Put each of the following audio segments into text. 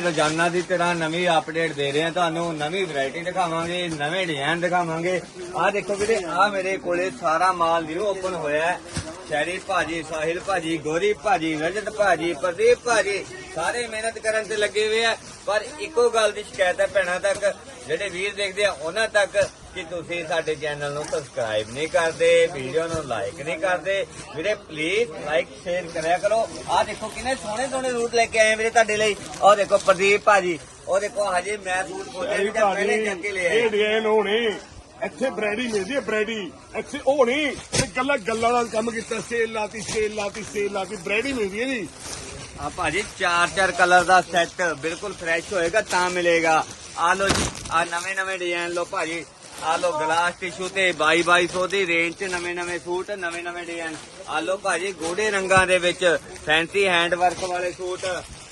ਰੋਜ਼ਾਨਾ ਦੀ ਤਰ੍ਹਾਂ ਨਵੀਂ ਅਪਡੇਟ ਦੇ ਰਹੇ ਹਾਂ। ਤੁਹਾਨੂੰ ਨਵੀਂ ਵੈਰਾਈਟੀ ਦਿਖਾਵਾਂਗੇ, ਨਵੇਂ ਡਿਜ਼ਾਈਨ ਦਿਖਾਵਾਂਗੇ। ਆਹ ਦੇਖੋ ਵੀਰੇ, ਆਹ ਮੇਰੇ ਕੋਲੇ ਸਾਰਾ ਮਾਲ ਨਿਊ ਓਪਨ ਹੋਇਆ ਹੈ। ਸ਼ੈਰੀ ਭਾਜੀ, ਸਾਹਿਲ ਭਾਜੀ, ਗੋਰੀ ਭਾਜੀ, ਰਜਤ ਭਾਜੀ, ਪ੍ਰਦੀਪ ਭਾਜੀ, ਸਾਰੇ ਮਿਹਨਤ ਕਰਨ ਤੇ ਲੱਗੇ ਹੋਏ ਆ। ਪਰ ਇੱਕੋ ਗੱਲ ਦੀ ਸ਼ਿਕਾਇਤ ਹੈ ਭੈਣਾਂ ਤੱਕ, ਜਿਹੜੇ ਵੀਰ ਦੇਖਦੇ ਆ, ਉਹਨਾਂ ਤੱਕ ਕਿ ਤੁਸੀਂ ਸਾਡੇ ਚੈਨਲ ਨੂੰ ਸਬਸਕ੍ਰਾਈਬ ਨਹੀਂ ਕਰਦੇ ਵੀਡੀਓ ਨੂੰ ਲਾਈਕ ਨਹੀਂ ਕਰਦੇ। ਵੀਰੇ ਪਲੀਜ਼ ਲਾਈਕ ਸ਼ੇਅਰ ਕਰਿਆ ਕਰੋ। ਆਹ ਦੇਖੋ ਕਿੰਨੇ ਸੋਹਣੇ ਸੋਹਣੇ ਰੂਟ ਲੈ ਕੇ ਆਏ ਵੀਰੇ ਤੁਹਾਡੇ ਲਈ। ਆਹ ਦੇਖੋ ਪ੍ਰਦੀਪ ਭਾਜੀ ਉਹ ਦੇਖੋ ਹਜੇ ਮੈਂ ਸੂਟ ਖੋਲੇ ਵੀ ਤਾਂ ਪਹਿਲੇ ਚੱਕ ਕੇ ਲੈ ਇਹ ਡਿਜ਼ਾਈਨ ਹੋਣੀ। ਇੱਥੇ ਬ੍ਰੈਡੀ ਮਿਲਦੀ ਹੈ ਬ੍ਰੈਡੀ ਇੱਥੇ ਉਹ ਨਹੀਂ ਤੇ ਗੱਲਾਂ ਨਾਲ ਕੰਮ ਕੀਤਾ, ਸੇਲ ਲਾਤੀ ਸੇਲ ਲਾਤੀ ਸੇਲ ਲਾਤੀ ਬ੍ਰੈਡੀ ਮਿਲਦੀ ਹੈ ਜੀ। ਆ ਭਾਜੀ ਚਾਰ ਚਾਰ ਕਲਰ ਦਾ ਸੈੱਟ ਬਿਲਕੁਲ ਫਰੈਸ਼ ਹੋਏਗਾ, ਤਾਂ ਮਿਲੇਗਾ। ਆ ਲੋ ਜੀ, ਆ ਨਵੇਂ ਨਵੇਂ ਡਿਜ਼ਾਈਨ ਲੋ ਭਾਜੀ। ਆ ਲੋ ਗਲਾਸ ਟਿਸ਼ੂ ਤੇ 22 2200 ਦੀ ਰੇਂਜ 'ਚ ਨਵੇਂ ਨਵੇਂ ਸੂਟ ਨਵੇਂ ਨਵੇਂ ਡਿਜ਼ਾਈਨ ਆ ਲੋ ਭਾਜੀ ਗੂੜੇ ਰੰਗਾਂ ਦੇ ਵਿੱਚ ਫੈਂਸੀ ਹੈਂਡ ਵਰਕ ਵਾਲੇ ਸੂਟ।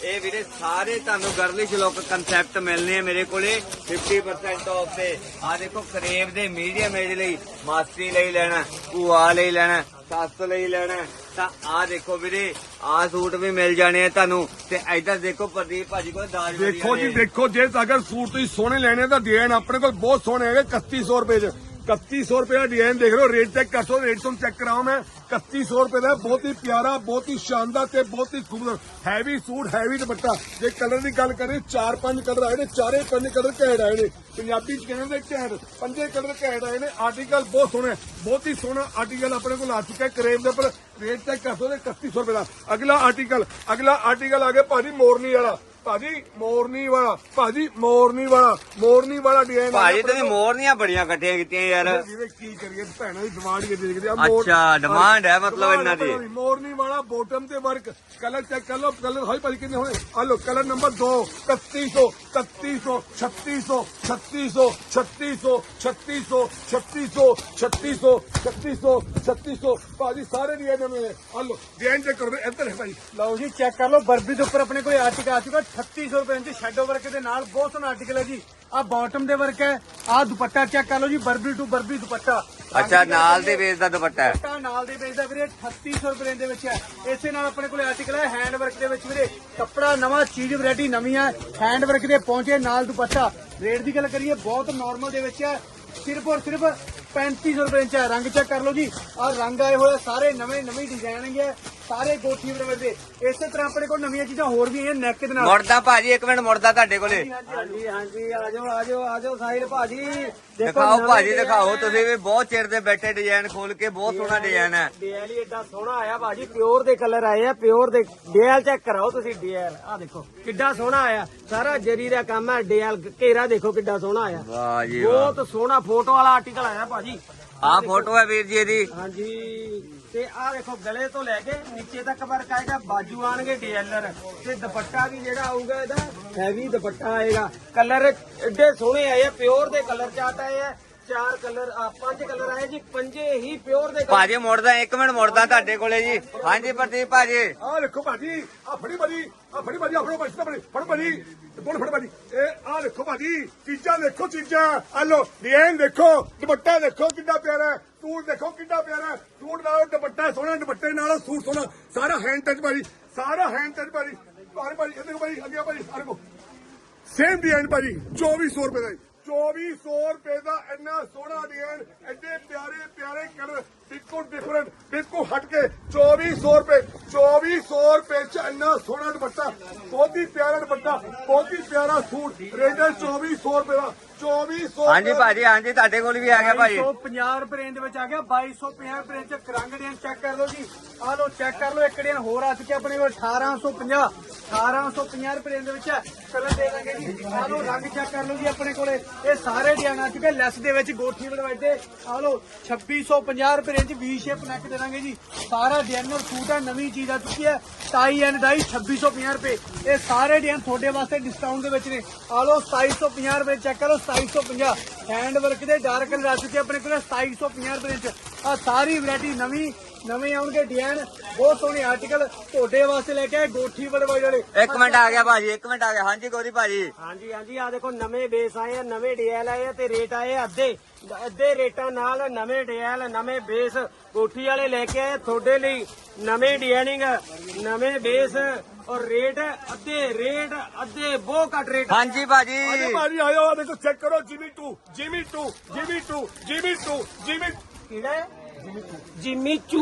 ਇਹ ਵੀਰੇ ਸਾਰੇ ਤੁਹਾਨੂੰ ਗਰਲਿਸ਼ ਲੁੱਕ ਕਨਸੈਪਟ ਮਿਲਨੇ ਆ ਮੇਰੇ ਕੋਲੇ। 50% ਆਫ ਤੇ। ਆ ਦੇਖੋ ਕਰੇਵ ਦੇ ਮੀਡੀਅਮ ਏਜ ਲਈ ਮਾਸਟਰੀ ਲਈ ਲੈਣਾ ਭੂਆ ਲਈ ਲੈਣਾ ਸੱਸ ਲਈ ਲੈਣਾ। ਤਾਂ ਆ ਦੇਖੋ ਵੀਰੇ ਆ ਸੂਟ ਵੀ ਮਿਲ ਜਾਣੇ ਆ ਤੁਹਾਨੂੰ। ਤੇ ਇੱਧਰ ਦੇਖੋ ਪ੍ਰਦੀਪ ਭਾਜੀ ਕੋਲ ਦਾਜ ਦੇਖੋ ਜੀ। ਦੇਖੋ ਜੇ ਅਗਰ ਸੂਟ ਤੁਸੀਂ ਸੋਹਣੇ ਲੈਣੇ ਤਾਂ ਡਿਜ਼ਾਈਨ ਆਪਣੇ ਕੋਲ ਬਹੁਤ ਸੋਹਣੇ ਹੈਗੇ 3100 ਰੁਪਏ ਚ। 3100 ਰੁਪਏ ਦਾ ਡਿਜ਼ਾਈਨ ਦੇਖ ਲਓ ਰੇਟ ਚੈੱਕ ਕਰ ਸਕਦੇ ਰੇਟ ਤੁਹਾਨੂੰ ਚੈੱਕ ਕਰਾਓ ਮੈਂ। 3100 ਰੁਪਏ ਦਾ ਬਹੁਤ ਹੀ ਪਿਆਰਾ, ਬਹੁਤ ਹੀ ਸ਼ਾਨਦਾਰ ਤੇ ਬਹੁਤ ਹੀ ਖੂਬਸੂਰਤ ਹੈਵੀ ਸੂਟ ਹੈਵੀ ਦੁਪੱਟਾ। ਜੇ ਕਲਰ ਦੀ ਗੱਲ ਕਰੀਏ, ਚਾਰ ਪੰਜ ਕਲਰ ਆਏ ਨੇ, ਚਾਰੇ ਪੰਜ ਕਲਰ ਘੈਂਟ ਆਏ ਨੇ। ਪੰਜਾਬੀ ਚ ਕਹਿੰਦੇ ਨੇ ਘੈਂਟ, ਪੰਜੇ ਕਲਰ ਘੈਂਟ ਆਏ ਨੇ। ਆਰਟੀਕਲ ਬਹੁਤ ਸੋਹਣਾ, ਬਹੁਤ ਹੀ ਸੋਹਣਾ ਆਰਟੀਕਲ ਆਪਣੇ ਕੋਲ ਆ ਚੁੱਕਾ ਹੈ ਕਰੇਬ ਦੇ ਉੱਪਰ। ਰੇਟ ਚੈੱਕ ਕਰ ਸਕਦੇ 3100 ਰੁਪਏ ਦਾ। ਅਗਲਾ ਆਰਟੀਕਲ ਅਗਲਾ ਆਰਟੀਕਲ ਆ ਗਿਆ ਭਾਜੀ ਮੋਰਨੀ ਵਾਲਾ। ਭਾਜੀ ਮੋਰਨੀ ਵਾਲਾ। ਭਾਜੀ ਮੋਰਨੀ ਵਾਲਾ। ਮੋਰਨੀ ਵਾਲਾ ਡਿਜ਼ਾਈਨ ਭਾਜੀ ਤੁਸੀਂ ਮੋਰਨੀਆਂ ਬੜੀਆਂ ਇਕੱਠੀਆਂ ਕੀਤੀਆਂ ਯਾਰ। ਜਿਹਦੇ ਕੀ ਕਰੀਏ ਭੈਣਾਂ ਦੀ ਡਿਮਾਂਡ ਹੀ ਦੇਖਦੇ ਆ। ਅੱਛਾ, ਹੈ ਮਤਲਬ ਇਹਨਾਂ ਦੀ। ਮੋਰਨੀ ਵਾਲਾ ਬੋਟਮ ਤੇ ਵਰਕ ਕਲਰ ਚੈੱਕ ਕਰ ਲਓ ਕਲਰ ਹਾਈ ਭਾਜੀ ਕਿੰਨੇ ਹੋਣੇ। ਆ ਲਓ ਕਲਰ ਨੰਬਰ 2 3100 3100 3600 3600 3600 3600 3600 3600 3600 3600 ਭਾਜੀ ਸਾਰੇ ਡਿਜ਼ਾਈਨ ਨੇ। ਆ ਲਓ ਡਿਜ਼ਾਈਨ ਚੈੱਕ ਕਰੋ ਇੱਧਰ ਹੈ ਭਾਈ ਲਓ ਜੀ ਚੈੱਕ ਕਰ ਲਓ ਬਰਬੀ ਦੇ ਉੱਪਰ ਆਪਣੇ ਕੋਲ ਆਰਟੀਕਲ ਆ ਚੁੱਕਾ। 3600 ਰੁਪਏ ਇੰਚ ਸ਼ੈਡੋ ਵਰਕ ਦੇ ਨਾਲ ਬਹੁਤ ਸੋਹਣਾ ਆਰਟੀਕਲ ਹੈ ਜੀ। ਆ ਬਾਟਮ ਦੇ ਵਰਕ ਹੈ ਆ ਦੁਪੱਟਾ ਚੈੱਕ ਕਰ ਲਓ ਜੀ ਬਰਬੀ ਟੂ ਬਰਬੀ ਦੁਪੱਟਾ। ਅੱਛਾ ਨਾਲ ਦੇ ਵੇਸ ਦਾ ਦੁਪੱਟਾ ਹੈ। ਦੁਪੱਟਾ ਨਾਲ ਦੇ ਵੇਚਦਾ ਵੀਰੇ 3800 ਰੁਪਏ ਦੇ ਵਿੱਚ ਹੈ। ਇਸੇ ਨਾਲ ਆਪਣੇ ਕੋਲ ਆਰਟੀਕਲ ਹੈ ਹੈਂਡ ਵਰਕ ਦੇ ਵਿੱਚ ਵੀਰੇ। ਕੱਪੜਾ ਨਵਾਂ ਚੀਜ਼ ਵੈਰਾਈਟੀ ਨਵੀਂ ਹੈ ਹੈਂਡ ਵਰਕ ਦੇ ਪਹੁੰਚੇ ਨਾਲ ਦੁਪੱਟਾ। ਰੇਟ ਦੀ ਗੱਲ ਕਰੀਏ ਬਹੁਤ ਨਾਰਮਲ ਦੇ ਵਿੱਚ ਹੈ। ਸਿਰਫ ਔਰ ਸਿਰਫ 3500 ਰੁਪਏ ਇੰਚ ਹੈ। ਰੰਗ ਚੈੱਕ ਕਰ ਲਓ ਜੀ। ਆ ਰੰਗ ਆਏ ਹੋਏ ਸਾਰੇ ਨਵੇਂ ਨਵੇਂ ਡਿਜ਼ਾਈਨ ਸਾਰੇ ਗੋਠੀ ਦੇ ਇਸੇ ਤਰ੍ਹਾਂ ਆਪਣੇ ਕੋਲ ਨਵੀਆਂ ਚੀਜ਼ਾਂ ਹੋਰ ਵੀ ਹੈ ਨੈਕ ਦੇ ਨਾਲ। ਮੁੜਦਾ ਭਾਜੀ ਇੱਕ ਮਿੰਟ ਮੁੜਦਾ ਤੁਹਾਡੇ ਕੋਲੇ। ਹਾਂਜੀ ਹਾਂਜੀ ਆਜੋ ਆਜੋ ਆਜੋ ਸਾਹਿਲ ਭਾਜੀ। ਦਿਖਾਓ ਭਾਜੀ ਦਿਖਾਓ। ਤੁਸੀਂ ਵੀ ਬਹੁਤ ਚਿਰ ਦੇ ਬੈਠੇ ਡਿਜ਼ਾਈਨ ਖੋਲ ਕੇ ਬਹੁਤ ਸੋਹਣਾ ਡਿਜ਼ਾਈਨ ਹੈ। ਡੀਐਲ ਹੀ ਏਡਾ ਸੋਹਣਾ ਆਇਆ ਭਾਜੀ। ਪਿਓਰ ਦੇ ਕਲਰ ਆਏ ਆ ਪਿਓਰ ਦੇ। ਡੀਐਲ ਚੈੱਕ ਕਰਾਓ ਤੁਸੀਂ ਡੀਐਲ ਆ ਦੇਖੋ ਕਿੱਡਾ ਸੋਹਣਾ ਆਇਆ। ਸਾਰਾ ਜਰੀ ਦਾ ਕੰਮ ਹੈ ਡੀਐਲ ਘੇਰਾ ਦੇਖੋ ਕਿੱਡਾ ਸੋਹਣਾ ਆਇਆ। ਵਾਹ ਜੀ ਵਾਹ। ਬਹੁਤ ਸੋਹਣਾ ਫੋਟੋ ਵਾਲਾ ਆਰਟੀਕਲ ਆਇਆ ਭਾਜੀ। ਆਹ ਫੋਟੋ ਹੈ ਵੀਰ ਜੀ ਇਹਦੀ। ਹਾਂਜੀ। ਤੇ ਆਹ ਦੇਖੋ ਗਲੇ ਤੋਂ ਲੈ ਕੇ ਨੀਚੇ ਤੱਕ ਵਰਕ ਆਏਗਾ, ਬਾਜੂ ਆਣਗੇ ਡੀਐਲਰ ਤੇ ਦੁਪੱਟਾ ਵੀ ਜਿਹੜਾ ਆਊਗਾ ਇਹਦਾ ਹੈਵੀ ਦੁਪੱਟਾ ਆਏਗਾ। ਕਲਰ ਐਡੇ ਸੋਹਣੇ ਆਏ ਆ ਪਿਓਰ ਦੇ ਕਲਰ ਚਾਟ ਆਏ ਆ। ਚਾਰ ਕਲਰ ਆ ਪੰਜ ਕਲਰ ਆਏ ਜੀ ਪੰਜੇ ਹੀ ਪਿਓਰ ਦੇ। ਭਾਜੀ ਮੁੜਦਾ ਇੱਕ ਮਿੰਟ ਮੁੜਦਾ ਤੁਹਾਡੇ ਕੋਲੇ ਜੀ। ਹਾਂਜੀ ਪ੍ਰਦੀਪ ਭਾਜੀ। ਆ ਦੇਖੋ ਭਾਜੀ ਆ ਫੜੀ ਭਾਜੀ ਆ ਫੜੀ ਭਾਜੀ ਆ ਫੜੋ ਭਾਜੀ ਫੜੀ ਫੜ ਭਾਜੀ ਦੋਨ ਫੜ ਭਾਜੀ। ਇਹ ਆ ਦੇਖੋ ਭਾਜੀ ਚੀਜ਼ਾਂ ਦੇਖੋ ਚੀਜ਼ਾਂ। ਆ ਲੋ ਡਿਜ਼ਾਈਨ ਦੇਖੋ ਦੁਪੱਟਾ ਦੇਖੋ ਕਿੰਨਾ ਪਿਆਰਾ ਹੈ ਸੂਟ ਦੇਖੋ ਕਿੰਨਾ ਪਿਆਰਾ ਹੈ। ਸੂਟ ਨਾਲ ਦੁਪੱਟਾ ਸੋਹਣਾ ਦੁਪੱਟੇ ਨਾਲ ਸੂਟ ਸੋਹਣਾ। ਸਾਰਾ ਹੈਂਡ ਟੱਚ ਭਾਜੀ ਸਾਰਾ ਹੈਂਡ ਟੱਚ ਭਾਜੀ। ਭਾਜੀ ਭਾਜੀ ਇਹ ਦੇਖੋ ਭਾਜੀ ਅੱਗੇ ਭਾਜੀ ਆ ਦੇਖੋ ਸੇਮ ਡਿਜ਼ਾਈਨ ਭਾਜੀ 2400 ਰੁਪਏ ਦਾ ਜੀ। 2400 ਰੁਪਏ ਦਾ ਇੰਨਾ ਸੋਹਣਾ ਡਿਜ਼ਾਈਨ ਐਡੇ ਪਿਆਰੇ ਪਿਆਰੇ ਕਲਰ ਬਿਲਕੁਲ ਡਿਫਰੈਂਟ ਬਿਲਕੁਲ ਹਟ ਕੇ 2400 ਰੁਪਏ 2400 ਰੁਪਏ ਚ ਇੰਨਾ ਸੋਹਣਾ ਦੁਪੱਟਾ ਬਹੁਤ ਹੀ ਪਿਆਰਾ ਦੁਪੱਟਾ ਬਹੁਤ ਹੀ ਪਿਆਰਾ ਸੂਟ ਰੇਟ ਹੈ 2400 ਰੁਪਏ ਦਾ 2400 ਹਾਂਜੀ ਭਾਜੀ ਹਾਂਜੀ ਤੁਹਾਡੇ ਕੋਲ ਵੀ ਆ ਗਿਆ ਭਾਜੀ। 2250 ਰੁਪਏ ਰੇਂਜ ਵਿੱਚ ਆ ਗਿਆ 2250 ਰੁਪਏ ਚ ਕਰੰਗ ਡਿਜ਼ਾਈਨ ਚੈੱਕ ਕਰ ਲਓ ਜੀ। ਆਹ ਲਓ ਚੈੱਕ ਕਰ ਲਓ, ਇੱਕ ਡਿਜ਼ਾਈਨ ਹੋਰ ਆ ਚੁੱਕਿਆ ਆਪਣੇ ਕੋਲ 1850 1850 ਰੁਪਏ ਰੇਂਜ ਦੇ ਵਿੱਚ ਕਲਰ ਦੇ ਦਾਂਗੇ ਜੀ। ਆਹ ਲਓ, ਰੰਗ ਚੈੱਕ ਕਰ ਲਓ ਜੀ ਆਪਣੇ ਕੋਲੇ। ਇਹ ਸਾਰੇ ਡਿਜ਼ਾਈਨ ਆ ਚੁੱਕੇ, ਲੈਸ ਦੇ ਵਿੱਚ ਗੋਠੀ ਬਣਵਾਏ ਆਹ ਲਓ 2650 ਰੁਪਏ ਰੇਂਜ ਵੀ ਸ਼ੇਪ ਨੈਕ ਦੇ ਦਾਂਗੇ ਜੀ। ਸਾਰਾ ਡਿਜ਼ਾਈਨਰ ਸੂਟ ਹੈ ਨਵੀਂ ਚੀਜ਼ ਆ ਚੁੱਕੀ ਹੈ ਟਾਈ ਐਂਡ ਡਾਈ 2650 ਰੁਪਏ। ਇਹ ਸਾਰੇ ਡਿਜ਼ਾਈਨ ਤੁਹਾਡੇ ਵਾਸਤੇ ਡਿਸਕਾਊਂਟ ਦੇ ਵਿੱਚ ਨੇ। ਆ ਲਓ 2750 ਰੁਪਏ ਚੈੱਕ ਕਰੋ 2750 ਹੈਂਡ ਵਰਕ ਦੇ ਡਾਰਕ ਕਲਰ ਆ ਚੁੱਕੇ ਆਪਣੇ ਕੋਲ 2750 ਰੁਪਏ ਚ ਆ ਸਾਰੀ ਵੈਰਾਈਟੀ ਨਵੀਂ ਨਵੇਂ ਆਉਣਗੇ ਡਿਜ਼ਾਈਨ। ਬਹੁਤ ਸੋਹਣੇ ਆਰਟੀਕਲ ਤੁਹਾਡੇ ਵਾਸਤੇ ਲੈ ਕੇ ਆਏ ਗੋਠੀ ਵੜਵਾਈ ਵਾਲੇ। ਇੱਕ ਮਿੰਟ ਆ ਗਿਆ ਭਾਜੀ ਇੱਕ ਮਿੰਟ ਆ ਗਿਆ। ਹਾਂਜੀ ਗੋਰੀ ਭਾਜੀ। ਹਾਂਜੀ ਹਾਂਜੀ ਆ ਦੇਖੋ ਨਵੇਂ ਬੇਸ ਆਏ ਆ ਨਵੇਂ ਡੀਐਲ ਆਏ ਆ ਤੇ ਰੇਟ ਆਏ ਆ ਅੱਧੇ। ਅੱਧੇ ਰੇਟਾਂ ਨਾਲ ਨਵੇਂ ਡੀਐਲ ਨਵੇਂ ਬੇਸ ਕੋਠੀ ਵਾਲੇ ਲੈ ਕੇ ਆਏ ਤੁਹਾਡੇ ਲਈ ਨਵੇਂ ਡਿਜ਼ਾਈਨਿੰਗ ਨਵੇਂ ਬੇਸ ਔਰ ਰੇਟ ਅੱਧੇ ਰੇਟ ਅੱਧੇ ਬਹੁਤ ਘੱਟ ਰੇਟ ਹਾਂਜੀ ਭਾਜੀ। ਅਰੇ ਭਾਜੀ ਆਇਓ ਆ ਦੇਖੋ ਚੈੱਕ ਕਰੋ ਜਿਮੀ 2 ਜਿਮੀ 2 ਜਿਮੀ 2 ਜਿਮੀ 2 ਜਿਮੀ ਕਿਹੜਾ ਹੈ? ਜਿਮੀ ਚੂ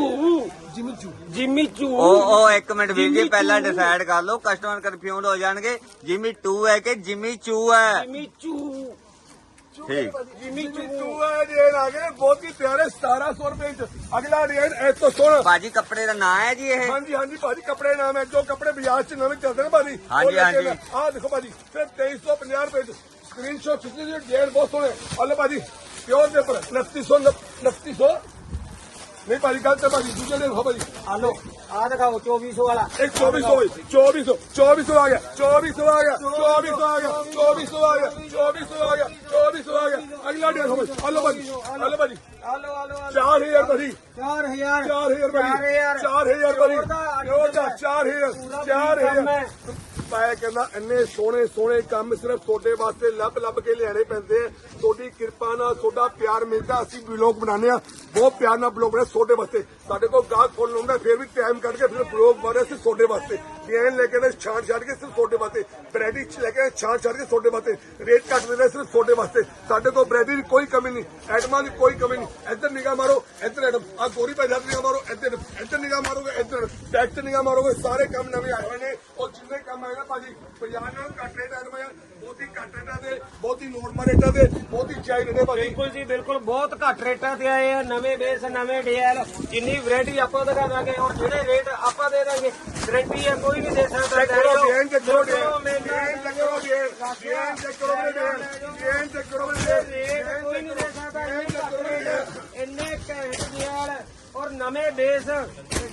ਜਿਮੀ ਚੂ ਜਿਮੀ ਚੂ ਉਹ ਉਹ ਇੱਕ ਮਿੰਟ ਵੀਰ ਜੀ ਪਹਿਲਾਂ ਚੂ। ਡਿਸਾਈਡ ਕਰ ਲਓ ਕਸਟਮਰ ਕਨਫਿਊਜ਼ ਹੋ ਜਾਣਗੇ। ਜਿਮੀ 2 ਹੈ ਕਿ ਜਿਮੀ ਚੂ ਹੈ? ਜਿਮੀ ਚੂ ਠੀਕ। ਜਿਮੀ 2 ਹੈ ਡਿਜ਼ਾਈਨ ਆ ਗਏ ਬਹੁਤ ਹੀ ਪਿਆਰੇ 1700 ਰੁਪਏ ਚ। ਅਗਲਾ ਡਿਜ਼ਾਈਨ ਇਸ ਤੋਂ ਸੋਹਣਾ ਭਾਜੀ ਕੱਪੜੇ ਦਾ ਨਾਂ ਹੈ ਜੀ ਇਹ? ਹਾਂਜੀ ਹਾਂਜੀ ਭਾਜੀ ਕੱਪੜੇ ਨਾਮ ਹੈ ਜੋ ਕੱਪੜੇ ਬਾਜ਼ਾਰ ਚ ਨਵੇਂ ਚੱਲਦੇ ਨੇ ਭਾਜੀ। ਹਾਂਜੀ, ਹਾਂਜੀ। ਆਹ ਦੇਖੋ ਭਾਜੀ ਫਿਰ 2350 ਰੁਪਏ ਚ। ਸਕਰੀਨਸ਼ਾਟ ਖਿੱਚੀ ਜੀ ਡਿਜ਼ਾਈਨ ਬਹੁਤ ਸੋਹਣੇ। ਹਲੇ ਭਾਜੀ ਪਿਓਰ ਦੇ ਪਰ 2900 2900 ਨਹੀਂ ਭਾਜੀ ਗਲਤ ਹੈ ਭਾਜੀ ਦੂਜੇ ਦੇ ਹੋ ਭਾਜੀ। ਆਲੋ ਆ ਦਿਖਾਓ 2400 ਵਾਲਾ। ਇੱਕ 2400 ਹੋਈ 2400 2400 ਆ ਗਿਆ 2400 ਆ ਗਿਆ 2400 ਆ ਗਿਆ 2400 ਆ ਗਿਆ 2400 ਆ ਗਿਆ 2400 ਆ ਗਿਆ। ਅਗਲਾ ਡੇਢ ਹੋ ਹਲੋ ਭਾਜੀ ਹਲੋ ਭਾਜੀ। ਆਲੋ ਆਲੋ 4000 ਭਾਜੀ। 4000 4000 ਭਾਜੀ। 4000 ਭਾਜੀ। ਕਿਉਂ ਦਾ 4000 4000 ਪਾਇਆ ਕਹਿੰਦਾ ਇੰਨੇ ਸੋਹਣੇ ਸੋਹਣੇ ਕੰਮ ਸਿਰਫ ਤੁਹਾਡੇ ਵਾਸਤੇ ਲੱਭ ਲੱਭ ਕੇ ਲਿਆਣੇ ਪੈਂਦੇ ਆ। ਤੁਹਾਡੀ ਕਿਰਪਾ ਨਾਲ ਤੁਹਾਡਾ ਪਿਆਰ ਮਿਲਦਾ, ਅਸੀਂ ਬਲੌਗ ਬਣਾਉਂਦੇ ਆ ਬਹੁਤ ਪਿਆਰ ਨਾਲ ਬਲੌਗ ਬਣਾਉਂਦੇ ਤੁਹਾਡੇ ਵਾਸਤੇ। ਸਾਡੇ ਕੋਲ ਗਾਹਕ ਫੋਨ ਲਾਉਂਦਾ ਫਿਰ ਵੀ ਟਾਈਮ ਕੱਢ ਕੇ ਫਿਰ ਬਲੌਗ ਬਣਾ ਸਿਰਫ ਤੁਹਾਡੇ ਵਾਸਤੇ। ਡਿਜ਼ਾਈਨ ਲੈ ਕੇ ਨੇ ਛਾਂਟ ਛੱਡ ਕੇ ਸਿਰਫ ਤੁਹਾਡੇ ਵਾਸਤੇ। ਬ੍ਰੈਡੀ ਲੈ ਕੇ ਛਾਂਟ ਛੱਡ ਕੇ ਤੁਹਾਡੇ ਵਾਸਤੇ। ਰੇਟ ਘੱਟ ਦੇਣਾ ਸਿਰਫ ਤੁਹਾਡੇ ਵਾਸਤੇ। ਸਾਡੇ ਕੋਲ ਬ੍ਰੈਡੀ ਦੀ ਕੋਈ ਕਮੀ ਨਹੀਂ, ਐਟਮਾਂ ਦੀ ਕੋਈ ਕਮੀ ਨਹੀਂ। ਇੱਧਰ ਨਿਗਾਹ ਮਾਰੋ, ਇੱਧਰ ਐਟਮ। ਆ ਗੋਰੀ ਭਾਈ ਹੱਥ ਨਿਗਾਹ ਮਾਰੋ, ਇੱਧਰ। ਇੱਧਰ ਨਿਗਾਹ ਮਾਰੋਗੇ, ਇੱਧਰ। ਬੈਕ ਨਿਗਾਹ ਮਾਰੋਗੇ, ਸਾਰੇ ਕੰਮ ਨਵੇਂ ਆਏ ਹੋਏ ਨੇ। ਉਹ ਜਿੰਨੇ ਕੰਮ ਆਏ ਨਾ ਭਾਜੀ? ਬਾਜ਼ਾਰ ਨਾਲ ਘੱਟ ਰੇਟ ਐਟਮਾਂ ਆ ਬਹੁਤੀ ਘੱਟ ਰੇਟਾਂ ਦੇ ਬਹੁਤੀ ਨੋਰਮਲ ਰੇਟਾਂ ਦੇ ਬਹੁਤੀ ਚਾਹੀਦੇ ਨੇ ਭਾਜੀ। ਬਿਲਕੁਲ ਜੀ ਬਿਲਕੁਲ ਬਹੁਤ ਘੱਟ ਰੇਟਾਂ ਤੇ ਆਏ ਆ ਨਵੇਂ ਬੇਸ ਨਵੇਂ ਡੀਐਲ ਜਿੰਨੀ ਵੈਰਾਈਟੀ ਆਪਾਂ ਦਿਖਾ ਦਾਂਗੇ ਔਰ ਜਿਹੜੇ ਰੇਟ ਆਪਾਂ ਦੇ ਦਾਂਗੇ ਗਰੰਟੀ ਹੈ ਕੋਈ ਨਹੀਂ ਦੇ ਸਕਦਾ ਕਰੋ ਡਿਜ਼ਾਈਨ ਚੈੱਕ ਕਰੋ ਡਿਜ਼ਾਈਨ ਚੈੱਕ ਕਰੋ ਡਿਜ਼ਾਈਨ ਚੈੱਕ ਕਰੋ ਡਿਜ਼ਾਈਨ ਚੈੱਕ ਕਰੋ ਰੇਟ ਕੋਈ ਨਹੀਂ ਦੇ ਸਕਦਾ ਇੰਨੇ ਘੱਟ ਡੀਐਲ ਔਰ ਨਵੇਂ ਬੇਸ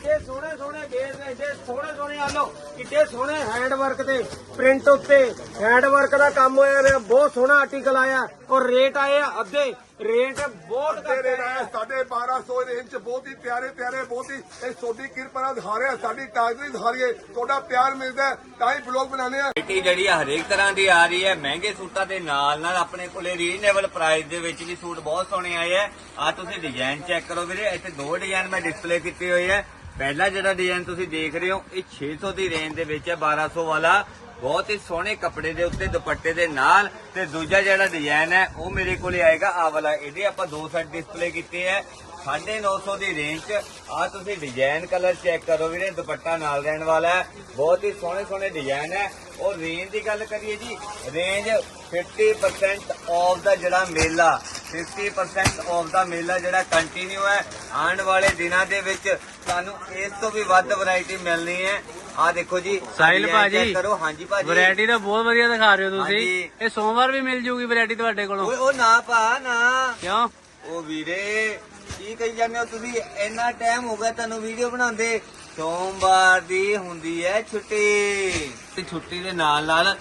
ਇੱਡੇ ਸੋਹਣੇ ਸੋਹਣੇ ਇੱਡੇ ਸੋਹਣੇ ਸੋਹਣੇ ਆਲੋ ਇੱਡੇ ਸੋਹਣੇ ਹੈਂਡ ਵਰਕ ਤੇ ਪ੍ਰਿੰਟ ਉੱਤੇ। ਹੈਂਡ ਵਰਕ ਦਾ ਕੰਮ ਹੋਇਆ ਹੋਇਆ ਬਹੁਤ ਸੋਹਣਾ ਆਰਟੀਕਲ ਆਇਆ ਔਰ ਰੇਟ ਆਏ ਆ ਅੱਧੇ। ਰੇਟ ਬਹੁਤ ਘੱਟ ਹੈ ਸਾਢੇ 1200 ਰੇਂਜ ਚ ਬਹੁਤ ਹੀ ਪਿਆਰੇ ਪਿਆਰੇ ਬਹੁਤ ਹੀ ਇਹ ਤੁਹਾਡੀ ਕਿਰਪਾ ਨਾਲ ਦਿਖਾ ਰਿਹਾ ਸਾਡੀ ਟਾਗਰੀ ਦਿਖਾ ਰਹੀ ਹੈ ਤੁਹਾਡਾ ਪਿਆਰ ਮਿਲਦਾ ਹੈ, ਤਾਂ ਹੀ ਬਲੌਗ ਬਣਾਉਂਦੇ ਆ ਵੈਰਾਈਟੀ ਜਿਹੜੀ ਆ ਹਰੇਕ ਤਰ੍ਹਾਂ ਦੀ ਆ ਰਹੀ ਹੈ ਮਹਿੰਗੇ ਸੂਟਾਂ ਦੇ ਨਾਲ ਨਾਲ ਆਪਣੇ ਕੋਲੇ ਰੀਜ਼ਨੇਬਲ ਪ੍ਰਾਈਸ ਦੇ ਵਿੱਚ ਵੀ ਸੂਟ ਬਹੁਤ ਸੋਹਣੇ ਆਏ ਆ। ਆ ਤੁਸੀਂ ਡਿਜ਼ਾਈਨ ਚੈੱਕ ਕਰੋ ਵੀਰੇ ਇੱਥੇ ਦੋ ਡਿਜ਼ਾਈਨ ਮੈਂ ਡਿਸਪਲੇ ਕੀਤੇ ਹੋਏ ਆ ਪਹਿਲਾ ਜਿਹੜਾ ਡਿਜ਼ਾਈਨ ਤੁਸੀਂ ਦੇਖ ਰਹੇ ਹੋ, ਇਹ 600 ਦੀ ਰੇਂਜ ਦੇ ਵਿੱਚ ਹੈ 1200 ਵਾਲਾ। ਬਹੁਤ ਹੀ ਸੋਹਣੇ ਕੱਪੜੇ ਦੇ ਉੱਤੇ ਦੁਪੱਟੇ ਦੇ ਨਾਲ। ਤੇ ਦੂਜਾ ਜਿਹੜਾ ਡਿਜ਼ਾਈਨ ਹੈ, ਉਹ ਮੇਰੇ ਕੋਲੇ ਆਏਗਾ ਆ ਵਾਲਾ। ਇਹਦੇ ਆਪਾਂ ਦੋ ਸੈਟ ਡਿਸਪਲੇ ਕੀਤੇ ਹੈ। 950 ਦੀ ਰੇਂਜ ਚ ਆ ਤੁਸੀਂ ਡਿਜ਼ਾਈਨ ਕਲਰ ਚੈੱਕ ਕਰੋ ਵੀਰੇ, ਦੁਪੱਟਾ ਨਾਲ ਰਹਿਣ ਵਾਲਾ ਹੈ। ਬਹੁਤ ਹੀ ਸੋਹਣੇ ਸੋਹਣੇ ਡਿਜ਼ਾਈਨ ਹੈ। ਔਰ ਰੇਂਜ ਦੀ ਗੱਲ ਕਰੀਏ ਜੀ ਰੇਂਜ 50% ਆਫ ਦਾ ਜਿਹੜਾ ਮੇਲਾ 50% ਆਫ ਦਾ ਮੇਲਾ ਜਿਹੜਾ ਕੰਟੀਨਿਊ ਹੈ, ਆਉਣ ਵਾਲੇ ਦਿਨਾਂ ਦੇ ਵਿੱਚ ਤੁਹਾਨੂੰ ਇਸ ਤੋਂ ਵੀ ਵੱਧ ਵੈਰਾਈਟੀ ਮਿਲਣੀ ਹੈ। ਆ ਦੇਖੋ ਜੀ ਸਾਹਿਲ ਭਾਜੀ। ਕਰੋ। ਹਾਂਜੀ ਭਾਜੀ। ਵੈਰਾਈਟੀ ਤਾਂ ਬਹੁਤ ਵਧੀਆ ਦਿਖਾ ਰਹੇ ਹੋ ਤੁਸੀਂ। ਇਹ ਸੋਮਵਾਰ ਵੀ ਮਿਲ ਜੂਗੀ ਵੈਰਾਈਟੀ ਤੁਹਾਡੇ ਕੋਲੋਂ। ਓਏ ਉਹ ਨਾ ਪਾ ਨਾ। ਕਿਉਂ? ਉਹ ਵੀਰੇ ਕੀ ਕਹੀ ਜਾਂਦੇ ਹੋ ਤੁਸੀਂ? ਇੰਨਾ ਟਾਈਮ ਹੋ ਗਿਆ ਤੁਹਾਨੂੰ ਵੀਡੀਓ ਬਣਾਉਂਦੇ। ਸੋਮਵਾਰ ਦੀ ਹੁੰਦੀ ਹੈ ਛੁੱਟੀ। ਤੇ ਛੁੱਟੀ ਦੇ ਨਾਲ ਨਾਲ